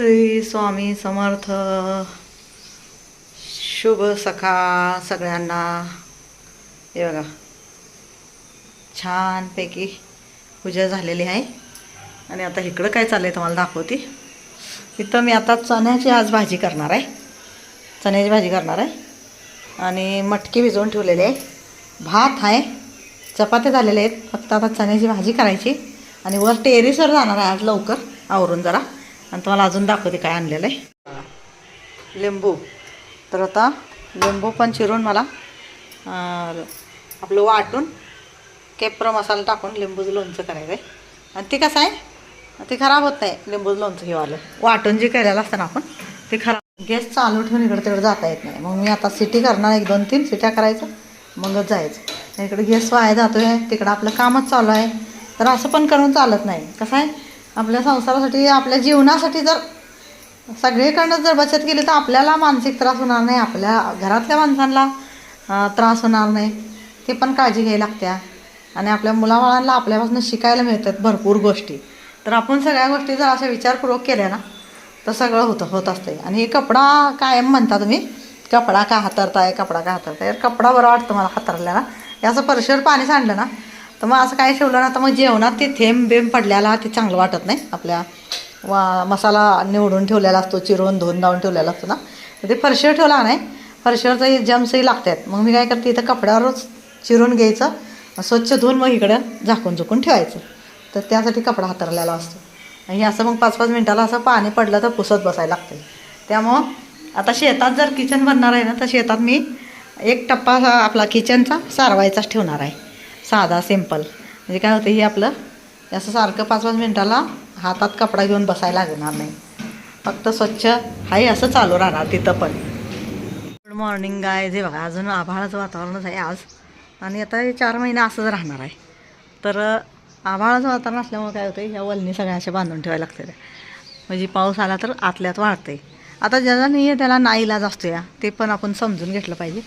श्री स्वामी समर्थ. शुभ सखा सगळ्यांना. हे बघा. छानपैकी पूजा झालेली आहे. आणि आता इकडं काय चाललं आहे तुम्हाला दाखवते. इथं मी आता चण्याची आज भाजी करणार आहे. चण्याची भाजी करणार आहे. आणि मटकी भिजवून ठेवलेले आहे. भात आहे. चपात्या झालेले आहेत. फक्त आता चण्याची भाजी करायची. आणि वर टेरेसवर जाणार आहे आज लवकर. आवरून जरा. आणि तुम्हाला अजून दाखवते काय आणलेलं आहे. लिंबू. तर आता लिंबू पण चिरून मला आपलं वाटून केप्र मसाला टाकून लिंबूचं लोणचं करायचं आहे आणि ते कसं आहे ते खराब होत नाही लिंबूचं लोणचं हे आलं वाटून जे केलेलं असतं ना आपण ते खराब. गॅस चालू ठेवून इकडे तिकडे जाता येत नाही. मग मी आता सिटी करणार एक दोन तीन सिट्या करायचं मगच जायचं. इकडे गॅस वाया आहे तिकडं आपलं कामच चालू आहे. तर असं पण करून चालत नाही. कसं आहे आपल्या संसारासाठी आपल्या जीवनासाठी जर सगळीकडनं जर बचत केली तर आपल्याला मानसिक त्रास होणार नाही. आपल्या घरातल्या माणसांना त्रास होणार नाही. ते पण काळजी घ्यायला लागत्या. आणि आपल्या मुलाबाळांना आपल्यापासून शिकायला मिळतात भरपूर गोष्टी. तर आपण सगळ्या गोष्टी जर अशा विचारपूर्वक केल्या ना तर सगळं होतं होत असते आणि हे कपडा कायम म्हणता तुम्ही कपडा का हातरताय कपडा का हातरताय? कपडा बरं वाटतं मला हातरल्याला. हे असं परशेवर पाणी सांडलं ना तर मग असं काय ठेवलं ना तर मग जेवणात ते थेंब बेंब पडल्याला ते चांगलं वाटत नाही. आपल्या वा मसाला निवडून ठेवलेला असतो चिरून धुवून धावून ठेवलेला असतो ना. तर ते फरशीवर ठेवला नाही. फरशीवरचा जम्सही लागतात. मग मी काय करते इथं कपड्यावरच चिरून घ्यायचं. स्वच्छ धुवून मग इकडं झाकून झुकून ठेवायचं. तर त्यासाठी कपडा हातरलेला असतो. आणि असं मग पाच पाच मिनटाला असं पाणी पडलं तर पुसत बसायला लागते. त्यामुळं आता शेतात जर किचन बनणार आहे ना तर शेतात मी एक टप्पा आपला किचनचा सारवायचाच ठेवणार आहे. साधा सिंपल म्हणजे काय होतं हे आपलं असं सारखं पाच पाच मिनटाला हातात कपडा घेऊन बसायला लागणार नाही. फक्त स्वच्छ हाही असं चालू राहणार तिथं पण. गुड मॉर्निंग गाय जे बघा अजून आभाळाचं वातावरणच आहे आज. आणि आता हे चार महिने असंच राहणार आहे. तर आभाळाचं वातावरण असल्यामुळे काय होतं ह्या वलनी सगळ्या अशा बांधून ठेवायला लागते म्हणजे पाऊस आला तर आतल्यात वाढते आता ज्याला नाही आहे त्याला ना इलाज असतो या ते पण आपण समजून घेतलं पाहिजे.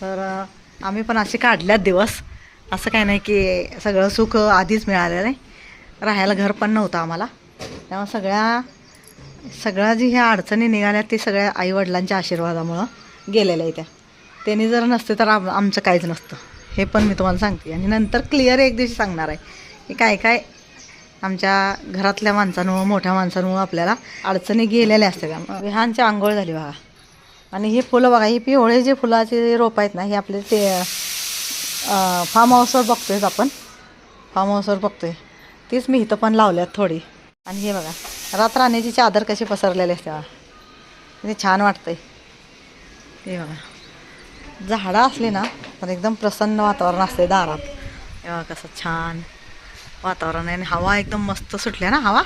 तर आम्ही पण असे काढल्यात दिवस. असं काय नाही की सगळं सुख आधीच मिळालेलं आहे. राहायला घर पण नव्हतं आम्हाला. त्यामुळे सगळ्या सगळ्या जी ह्या अडचणी निघाल्या ते सगळ्या आईवडिलांच्या आशीर्वादामुळं गेलेल्या आहेत त्या. त्यांनी जर नसते तर आम आमचं काहीच नसतं. हे पण मी तुम्हाला सांगते. आणि नंतर क्लिअर एक दिवशी सांगणार आहे की काय काय आमच्या घरातल्या माणसांमुळं मोठ्या माणसांमुळं आपल्याला अडचणी गेलेल्या असतात. त्यामुळं विहानची आंघोळ झाली बघा. आणि हे फुलं बघा ही पिवळे जे फुलाचे रोप आहेत ना हे आपले ते फार्म हाऊसवर बघतो आहेच आपण. फार्म हाऊसवर बघतो आहे तीच मी इथं पण लावल्यात थोडी. आणि हे बघा रातराणीची चादर कशी पसरलेली असते ते छान वाटतंय. हे बघा. झाडं असली ना तर एकदम प्रसन्न वातावरण असते दारात. हे बघा कसं छान वातावरण आहे. आणि हवा एकदम मस्त सुटल्या ना हवा?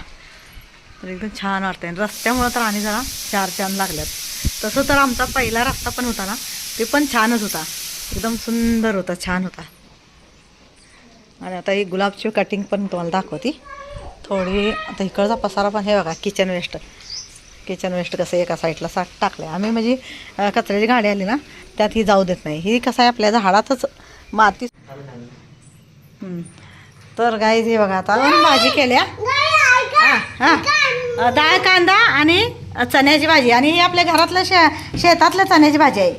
तर एकदम छान वाटते आणि रस्त्यामुळं तर आणि जरा चार छान लागल्यात. तसं तर आमचा पहिला रस्ता पण होता ना ते पण छानच होता. एकदम सुंदर होता छान होता. आणि आता ही गुलाबची कटिंग पण तुम्हाला दाखवती. थोडी आता इकडचा पसारा पण हे बघा किचन वेस्ट किचन वेस्ट कसं एका साईडला सा टाकलं आहे आम्ही म्हणजे कचऱ्याची गाडी आली ना त्यात ही जाऊ देत नाही. ही कसं आहे आपल्या झाडातच माती. तर गाई हे बघा आता भाजी केल्या. हां डाळ कांदा आणि चण्याची भाजी. आणि ही आपल्या घरातल्या शे शेतातल्या चण्याची भाजी आहे.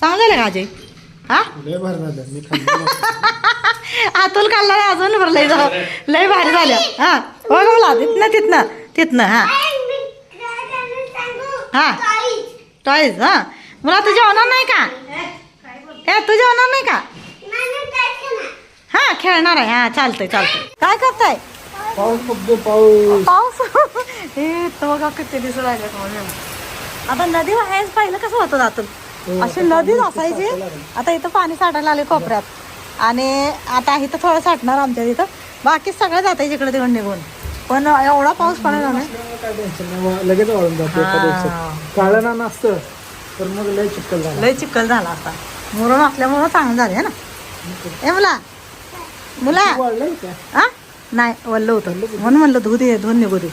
चांगलं आहे का भाजी हां? लय भारी झालं. मी खाल्लं आतुल खाल्ला अजून बरं लय भारी झालं. हां. बघ मला तिथनं तिथनं तिथनं हां. हां. टॉईज हां. मला तू जेवणार नाही का? ए तू जेवणार नाही का? हां खेळणार आहे. हां चालतंय चालतंय. काय करताय? पाऊस पाऊस. पाऊस? हे तो बघा किती दिसू राहिले आता नदी वाहायच पाहिलं कसं होतं आतून? अशी नदीच असायची. आता इथं पाणी साठायला आले कोपऱ्यात. आणि आता इथं थोडं साठणार आमच्या इथं. बाकी सगळं जात आहे इकडे तिकडे निघून. पण एवढा पाऊस पडायला नाही. लगेच वाळून जाते ना नसतं तर मग लय चिक्कल झाला. लय चिखल झाला आता. मुरण असल्यामुळं चांगलं झालं ना? ए मुला. मुला. हा नाही वल्ल होतं. म्हणून म्हणलं धुऊ दे धुवून निघू दे.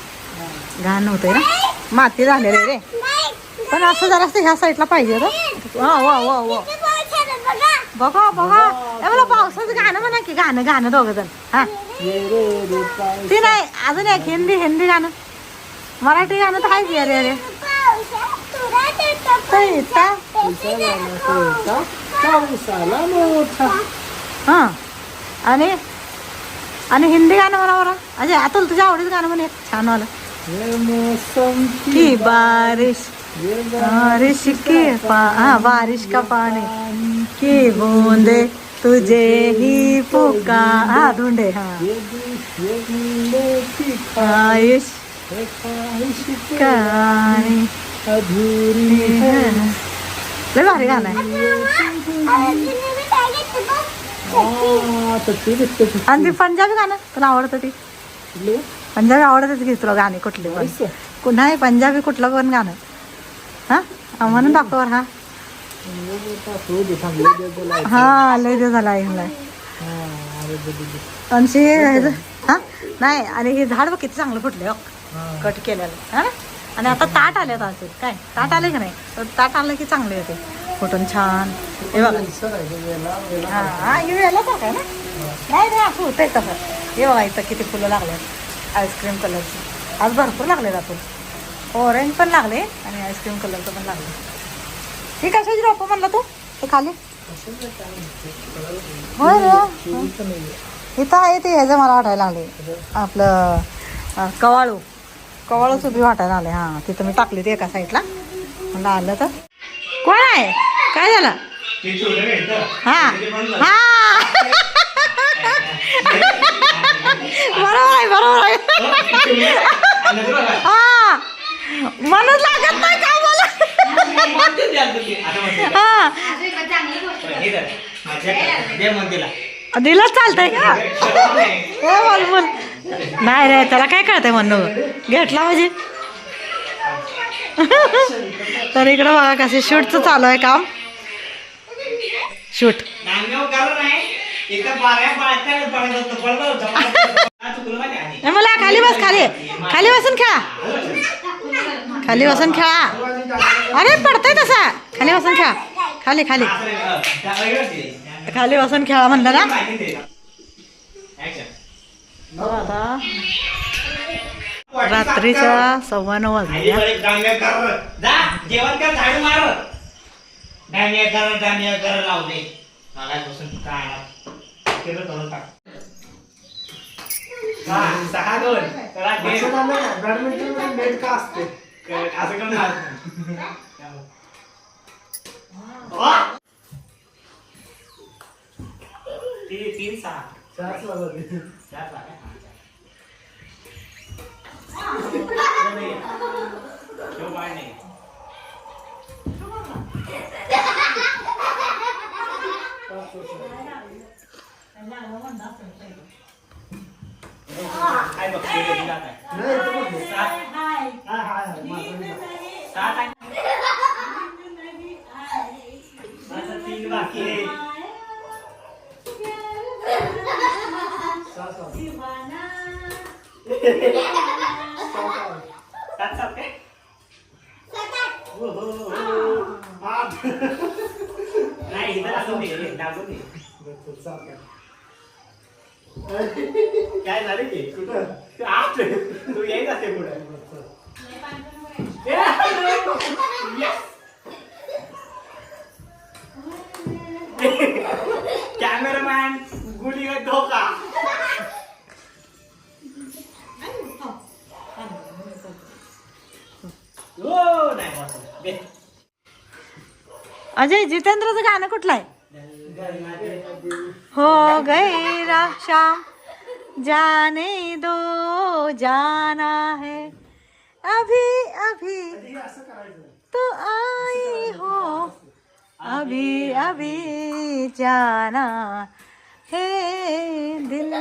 घाण होतंय ना. माती झालेलं रे. पण असं जरा ह्या साईडला पाहिजे वा वा वा वा. बघा बघा. ए मला पावसाचं गाणं म्हणा की गाणं गाणं दोघं जण. हा. ते नाही अजून एक हिंदी हिंदी गाणं. मराठी गाणं तर आहेच अरे अरे हा हां. आणि आणि हिंदी गाणं म्हणा बरं. अजय अतुल तुझ्या आवडीचं गाणं म्हणे छान वाला. की बारिश ये बारिश की पा हाँ बारिश का पानी की बूंदे तुझे ही पुका हाँ ढूंढे हाँ ये दिल ये दिल की ख्वाहिश ख्वाहिश की कहानी अधूरी है लय भारी गाणं आहे आ, तर ते दिसते आणि ती पंजाबी गाणं तुला आवडतं ती कुठले? पंजाबी आवडतं की तुला गाणे कुठले पण? असं. नाही पंजाबी कुठलं पण गाणं. हा? म्हणून बरं, हा. हो. हा लय दिवस झाला ऐकलाय. आणि हे- हा नाही आणि हे झाड बघ किती चांगलं फुटले हो. कट केलेलं. हा? आणि आता ताट आले अजून. काय? ताट आले की नाही? तर ताट आलं की चांगले येते फुटून छान. हे बघा. हा हा वेळेला काय ना? नाही नाही असं होतंय तसं. हे बघा इथं किती फुलं लागले आईस्क्रीम कलरची. आज भरपूर लागले आपण ऑरेंज पण लागले आणि आईस्क्रीम कलरचं पण लागले. ही कशाची रोपं म्हणला तू? ते खाली. होय रे. इथं आहे ते ह्याचं मला वाटायला लागले. आपलं कवाळू. कवाळूच उभी वाटायला आले हां तिथं मी टाकली ते एका साईडला म्हणलं आलं तर. कोण आहे? काय झालं? हा. हा. बरोबर आहे बरोबर आहे. हा. मनच लागत नाही का मला हा. दिलं चालतंय का? हो बोल बोल. नाही रे त्याला काय कळतंय म्हणणं घेतला म्हणजे? तर इकडं बघा कसे शूटचं चालू आहे काम. शूट. नाही मला खाली बस खाली. खाली बसून खेळा. खाली बसून खेळा. अरे पडतंय तसा. खाली बसून खेळा. खाली खाली. खाली बसून खेळा म्हणलं ना. आता रात्रीच्या सव्वा नऊ वाजल्या जेवण कर झाडू मार. डांग्या कर डांग्या कर लावले मला बसून काय केलं करून टाक सहा सहा दोन करा दे. असं झालं ना, बॅडमिंटनमध्ये नेट का असते क- असं करून लाव. ती- तीन सहा चारच वाजले. चार सहा काय? हा, नाही. ठेव बाळ नाही. काय बघ, ते दिला काय? नाही, इथं बघ. सात हाय, हाय, हाय, माझं नाही. सात आहे. माझं तीन बाकी आहे सहा, सहा. सात सात काय हो, हो, हो. आठ. नाही इथं दाबून दे दाबून दे बरं, सात आहे. काय झालं की? कुठं? आठ तू येत असते पुढे. कॅमेरामॅन गुली धोका? हो. अजय जितेंद्रचं गाणं कुठलं आहे? हो गई रात शाम जाने दो जाना है। अभी अभी तो आई हो। अभी अभी जाना है। दिल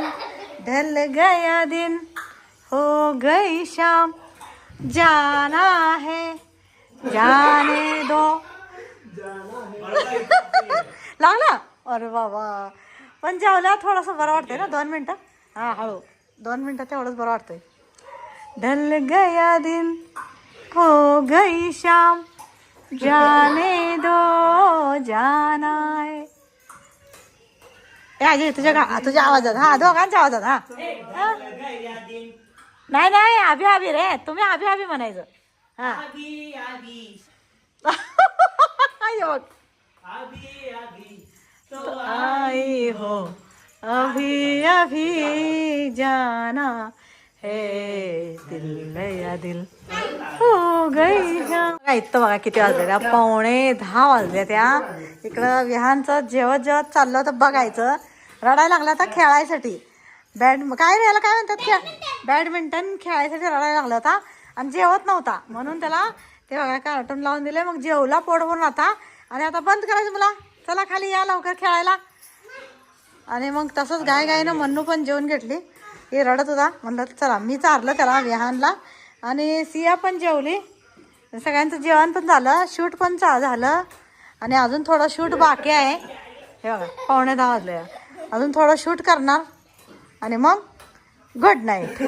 ढल गया दिन हो गई शाम। जाना है जाने दो। लागला अरे बाबा पण जेवल्या थोडंसं बरं वाटतंय ना दोन मिनटं? हां हळू. दोन मिनटं तेवढंच बरं वाटतंय. ढल गया दिन हो गई शाम जाने दो जाना है ए अजय तुझ्या गा तुझ्या आवाजात हा दोघांच्या आवाजात हा. हा? नाही नाही अभि अभि रे. तुम्ही अभि अभि म्हणायचं. हा. आभी आभी. बघ आभी आभी. तो आई हो कभी जाना हे दिल या दिल। हो गई जा। इथं बघा किती वाजले त्या पावणे दहा वाजले त्या. इकडं विहानचं जेवत जेवत चाललं होतं बघायचं. रडायला लागला होता खेळायसाठी. बॅड काय रे याला काय म्हणतात? खेळ बॅडमिंटन खेळायसाठी रडायला लागला होता आणि जेवत नव्हता. म्हणून त्याला ते बघा कार्टून लावून दिले. मग जेवला पोट भरून आता. आणि आता बंद करायचं मला. चला खाली या लवकर खेळायला. आणि मग तसंच गाय गायनं मन्नू पण जेवण घेतली. हे रडत होता. म्हणलं चला मी चारलं त्याला विहानला आणि सिया पण जेवली. सगळ्यांचं जेवण पण झालं. शूट पण चा झालं. आणि अजून थोडं शूट बाकी आहे. हे बघा पावणे दहा वाजले. अजून थोडं शूट करणार. आणि मग गुड नाईट.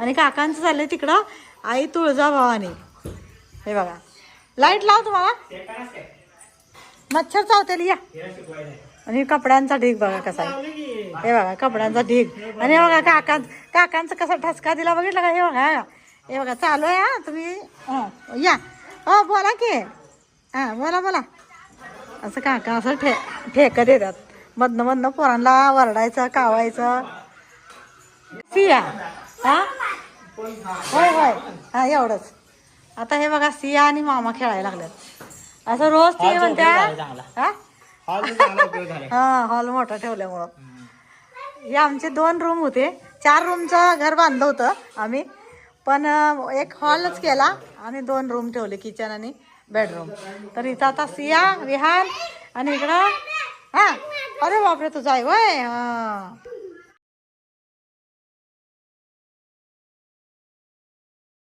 आणि काकांचं झालं तिकडं आई तुळजा तुळजाभवानी. हे बघा. लाइट लाव तुम्हाला. मच्छर चावतेल या. आणि कपड्यांचा ढीग बघा कसा आहे. हे बघा कपड्यांचा ढीग. आणि हे बघा काका काकांचा कसा ठसका दिला बघितलं का? हे बघा हे बघा चालू आहे हा तुम्ही हं, या. हो बोला की. हां बोला बोला. असं काका असं ठे ठेकं देतात मधनं मधनं पोरांना वरडायचं कावायचं. सिया. हा? होय होय. हा एवढंच. आता हे बघा सिया आणि मामा खेळायला लागल्यात. असं रोज ते म्हणत्या हा? हा हॉल मोठा ठेवल्यामुळं. हे आमचे दोन रूम होते. चार रूमचं घर बांधलं होतं आम्ही. पण एक हॉलच केला. आणि दोन रूम ठेवले किचन आणि बेडरूम तर इथं आता सिया विहान आणि इकडं हा. अरे बापरे तुझा आहे वय! हा.